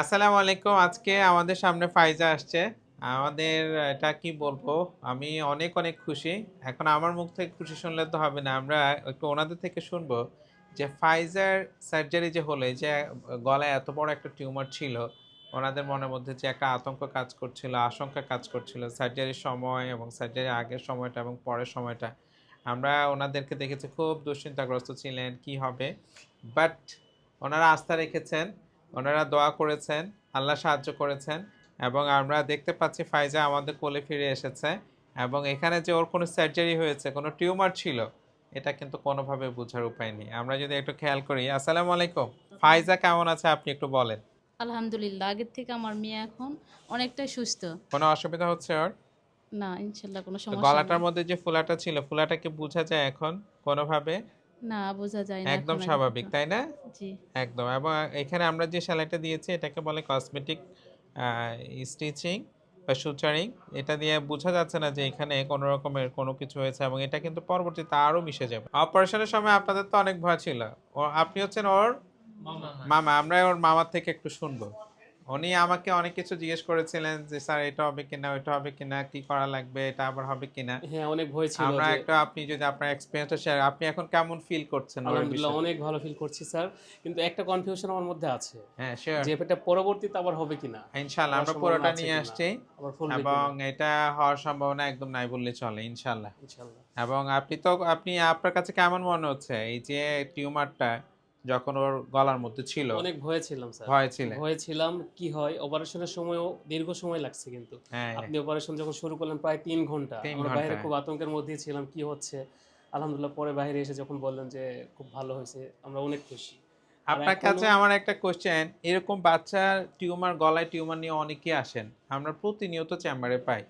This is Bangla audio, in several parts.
আসসালামু আলাইকুম। আজকে আমাদের সামনে ফাইজা আসছে। আমাদের, এটা কি বলব? আমি অনেক অনেক খুশি। এখন আমার মুখ থেকে খুশি শুনলে তো হবে না। আমরা একটু ওনাদের থেকে শুনব যে ফাইজার সার্জারি যে হলে যে গলায় এত বড় একটা টিউমার ছিল, ওনাদের মনের মধ্যে যে একটা আতঙ্ক কাজ করছিল, আশঙ্কা কাজ করছিল, সার্জারির সময় এবং সার্জারির আগের সময়টা এবং পরের সময়টা। আমরা ওনাদেরকে দেখেছি, খুব দুশ্চিন্তাগ্রস্ত ছিলেন, কি হবে? বাট ওনারা আস্থা রেখেছেন ওনারা দোয়া করেছেন আল্লাহ সাহায্য করেছেন এবং আমরা দেখতে পাচ্ছি ফাইজা আমাদের কোলে ফিরে এসেছে এবং এখানে যে ওর কোনো সার্জারি হয়েছে কোনো টিউমার ছিল এটা কিন্তু কোনোভাবে বোঝার উপায় নেই। আমরা যদি একটু খেয়াল করি আসসালামু আলাইকুম। ফাইজা কেমন আছে আপনি একটু বলেন। আলহামদুলিল্লাহ আগের থেকে আমার মেয়ে এখন অনেকটাই সুস্থ। কোনো অসুবিধা হচ্ছে ওর? না ইনশাল্লাহ কোনো সমস্যা গলাটার মধ্যে যে ফুলাটা ছিল ফুলাটাকে বোঝা যায় এখন কোনোভাবে? না বোঝা যায় না একদম স্বাভাবিক তাই না? জি। একদম এবং এখানে আমরা যে সেলাইটা দিয়েছি এটাকে বলে কসমেটিক স্টিচিং বা সুচারিং এটা দিয়ে বোঝা যাচ্ছে না যে এখানে কোনো রকমের কোনো কিছু হয়েছে এবং এটা কিন্তু পরবর্তীতে আরও মিশে যাবে। অপারেশনের সময় আপনাদের তো অনেক ভয় ছিল। ও আপনি হচ্ছেন ওর মামা আমরা ওর মামার থেকে একটু শুনব। উনি আমাকে অনেক কিছু জিজ্ঞেস করেছিলেন যে স্যার এটা হবে কিনা ওইটা হবে কিনা কি করা লাগবে এটা আবার হবে কিনা? হ্যাঁ অনেক ভয় ছিল আমরা একটু আপনি যদি আপনার এক্সপিরিয়েন্সটা শেয়ার আপনি এখন কেমন ফিল করছেন আলহামদুলিল্লাহ অনেক ভালো ফিল করছি স্যার। কিন্তু একটা কনফিউশন আমার মধ্যে আছে। হ্যাঁ শিওর যে এটা পরবর্তীতে আবার হবে কিনা? ইনশাল্লাহ আমরা পুরোটা নিয়ে আসছি। এবং এটা হওয়ার সম্ভাবনা একদম নাই বললে চলে ইনশাল্লাহ ইনশাআল্লাহ। এবং আপনি তো আপনি আপনার কাছে কেমন মনে হচ্ছে? এই যে টিউমারটা যখন ওর গলার মধ্যে ছিল। অনেক ভয়ে ছিলাম স্যার। ভয় ছিল ভয়ে ছিলাম কি হয় অপারেশনের সময়ও দীর্ঘ সময় লাগছে কিন্তু। হ্যাঁ। আপনি অপারেশন যখন শুরু করলেন প্রায় তিন ঘণ্টা। আমরা বাইরে খুব আতঙ্কের মধ্যেই ছিলাম কি হচ্ছে? আলহামদুলিল্লাহ পরে বাইরে এসে যখন বললেন যে খুব ভালো হয়েছে আমরা অনেক খুশি। আপনার কাছে আমার একটা কোশ্চেন এরকম বাচ্চার টিউমার গলায় টিউমার নিয়ে অনেকেই আসেন আমরা প্রতিনিয়ত চেম্বারে পাই।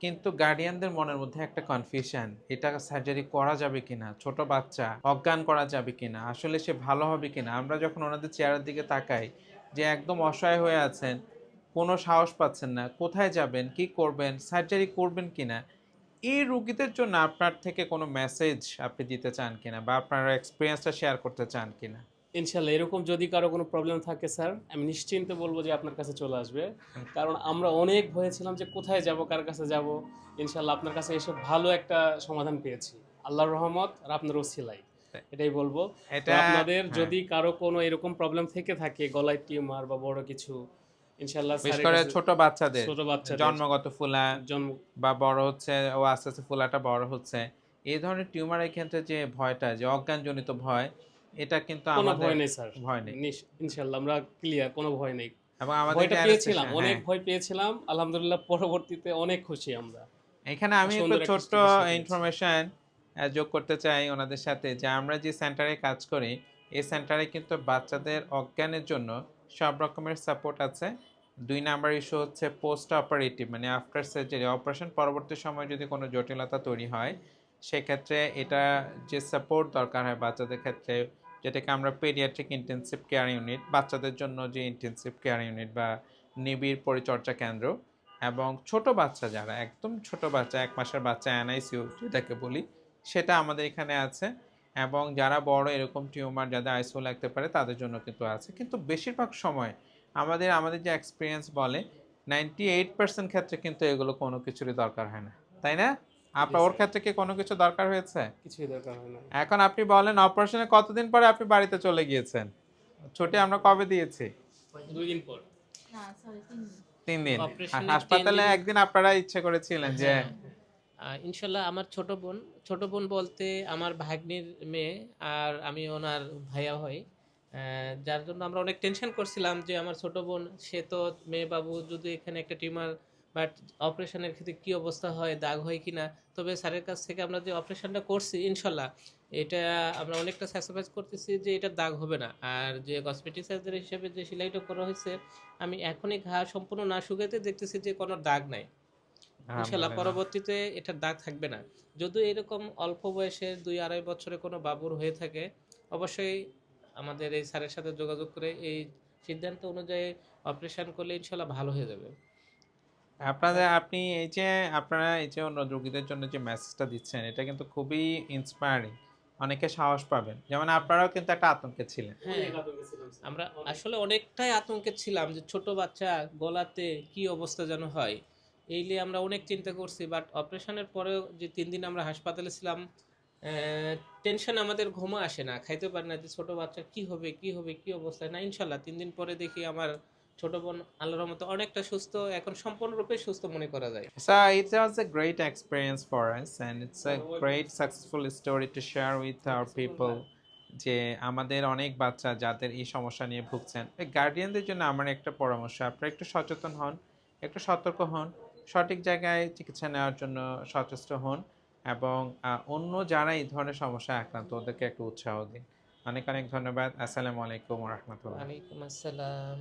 কিন্তু গার্ডিয়ানদের মনের মধ্যে একটা কনফিউশন এটা সার্জারি করা যাবে কিনা, ছোট বাচ্চা, অজ্ঞান করা যাবে কিনা, আসলে সে ভালো হবে কিনা? আমরা যখন ওনাদের চেয়ারের দিকে তাকাই, যে একদম অসহায় হয়ে আছেন, কোনো সাহস পাচ্ছেন না, কোথায় যাবেন, কি করবেন সার্জারি করবেন কিনা? এই রুগীদের জন্য আপনার থেকে কোনো মেসেজ আপনি দিতে চান কিনা? বা আপনার এক্সপিরিয়েন্সটা শেয়ার করতে চান কিনা? ইনশাল্লাহ এরকম যদি কারও কোনো প্রবলেম থাকে স্যার আমি নিশ্চিন্তে বলব যে আপনার কাছে চলে আসবে। কারণ আমরা অনেক ভয়ে ছিলাম যে কোথায় যাব কার কাছে যাব। ইনশাল্লাহ আপনার কাছে এসে ভালো একটা সমাধান পেয়েছি। আল্লাহর রহমত আর আপনার ওসিলাই এটাই বলব। আপনাদের হ্যাঁ। যদি কারও কোনো এরকম প্রবলেম থেকে থাকে গলায় টিউমার বা বড় কিছু ইনশাল্লাহ বিশেষ করে ছোট বাচ্চাদের ছোট বাচ্চাদের। জন্মগত ফুলা জন্ম বা বড় হচ্ছে ও আস্তে আস্তে ফুলাটা বড় হচ্ছে এই ধরনের টিউমারের ক্ষেত্রে যে ভয়টা যে অজ্ঞানজনিত ভয় এটা কিন্তু কোনো আমাদের ভয় নেই স্যার। ভয় নেই। নিশ- ইনশাল্লাহ আমরা ক্লিয়ার কোনো ভয় নেই। এবং আমাদের ভয়টা পেয়েছিলাম অনেক হ্যাঁ। ভয় পেয়েছিলাম আলহামদুলিল্লাহ পরবর্তীতে অনেক খুশি আমরা। এখানে আমি একটা ছোট্ট ইনফরমেশন যোগ করতে চাই ওনাদের সাথে যে আমরা যে সেন্টারে কাজ করি এই সেন্টারে কিন্তু বাচ্চাদের অজ্ঞানের জন্য সব রকমের সাপোর্ট আছে। দুই নাম্বার ইস্যু হচ্ছে পোস্ট অপারেটিভ মানে আফটার সার্জারি অপারেশন পরবর্তী সময় যদি কোনো জটিলতা তৈরি হয় সেক্ষেত্রে এটা যে সাপোর্ট দরকার হয় বাচ্চাদের ক্ষেত্রে, যেটাকে আমরা পেডিয়াট্রিক ইন্টেনসিভ কেয়ার ইউনিট বাচ্চাদের জন্য যে ইন্টেনসিভ কেয়ার ইউনিট বা নিবিড় পরিচর্যা কেন্দ্র এবং ছোট বাচ্চা যারা, একদম ছোট বাচ্চা, এক মাসের বাচ্চা এনআইসিউ যেটাকে বলি, সেটা আমাদের এখানে আছে এবং যারা বড় এরকম টিউমার যাদের আইসিউ লাগতে পারে তাদের জন্য কিন্তু আছে। কিন্তু বেশিরভাগ সময় আমাদের আমাদের যে এক্সপিরিয়েন্স বলে নাইনটি এইট পার্সেন্ট ক্ষেত্রে কিন্তু এগুলো কোনো কিছুরই দরকার হয় না। তাই না? আপনার ওর ক্ষেত্রে কি কোনো কিছু দরকার হয়েছে? কিছুই দরকার হয় না। এখন আপনি বলেন অপারেশনে কতদিন পরে আপনি বাড়িতে চলে গিয়েছেন? ছুটি আমরা কবে দিয়েছি? দুই দিন পর। না সরি তিন দিন। তিন দিন। হাসপাতালে একদিন আপনারা ইচ্ছে করেছিলেন যে হ্যাঁ, ইনশাল্লাহ আমার ছোট বোন ছোট বোন বলতে আমার ভাগ্নির মেয়ে আর আমি ওনার ভাইয়া হই আহ, যার জন্য আমরা অনেক টেনশন করছিলাম যে আমার ছোট বোন সে তো মেয়ে বাবু যদি এখানে একটা টিউমার বাট অপারেশনের ক্ষেত্রে কি অবস্থা হয় দাগ হয় কিনা তবে স্যারের কাছ থেকে আমরা যে অপারেশনটা করছি ইনশাল্লাহ এটা আমরা অনেকটা স্যাক্রিফাইস করতেছি যে এটা দাগ হবে না। আর যে কসমেটিক সার্জারি হিসেবে যে সেলাইটা করা হয়েছে আমি এখনই ঘা সম্পূর্ণ না শুকাতে দেখতেছি যে কোনো দাগ নাই। ইনশাল্লাহ পরবর্তীতে এটার দাগ থাকবে না। যদিও এরকম অল্প বয়সে দুই আড়াই বছরে কোনো বাবুর হয়ে থাকে অবশ্যই আমাদের এই স্যারের সাথে যোগাযোগ করে এই সিদ্ধান্ত অনুযায়ী অপারেশন করলে ইনশাল্লাহ ভালো হয়ে যাবে। আপনাদের আপনি এই যে আপনারা এই যে অন্য রোগীদের জন্য যে মেসেজটা দিচ্ছেন এটা কিন্তু খুবই ইন্সপায়ারিং অনেকে সাহস পাবেন। যেমন আপনারাও কিন্তু একটা আতঙ্কে ছিলেন। হ্যাঁ। আমরা আসলে অনেকটাই আতঙ্কে ছিলাম যে ছোট বাচ্চা গলাতে কি অবস্থা যেন হয়। এই নিয়ে আমরা অনেক চিন্তা করছি বাট অপারেশনের পরেও যে তিন দিন আমরা হাসপাতালে ছিলাম টেনশন আমাদের ঘুমা আসে না। খাইতে পারি না যে ছোট বাচ্চা কি হবে কি হবে কি অবস্থা। না ইনশাল্লাহ তিন দিন পরে দেখি আমার ছোট বোন আল্লাহর মতো অনেকটা সুস্থ এখন সম্পূর্ণরূপে সুস্থ মনে করা যায়। So it was a great experience for us, and it's a great successful story to share with our people. যে আমাদের অনেক বাচ্চা যাদের এই সমস্যা নিয়ে ভুগছেন। গার্ডিয়ানদের জন্য আমার একটা পরামর্শ আপনারা একটু সচেতন হন একটু সতর্ক হন সঠিক জায়গায় চিকিৎসা নেওয়ার জন্য সচেষ্ট হন এবং অন্য যারা এই ধরনের সমস্যা আক্রান্ত ওদেরকে একটু উৎসাহ দিন। অনেক অনেক ধন্যবাদ। আসসালামু আলাইকুম রহমতুল্লাহ। ওয়ালাইকুম আসসালাম।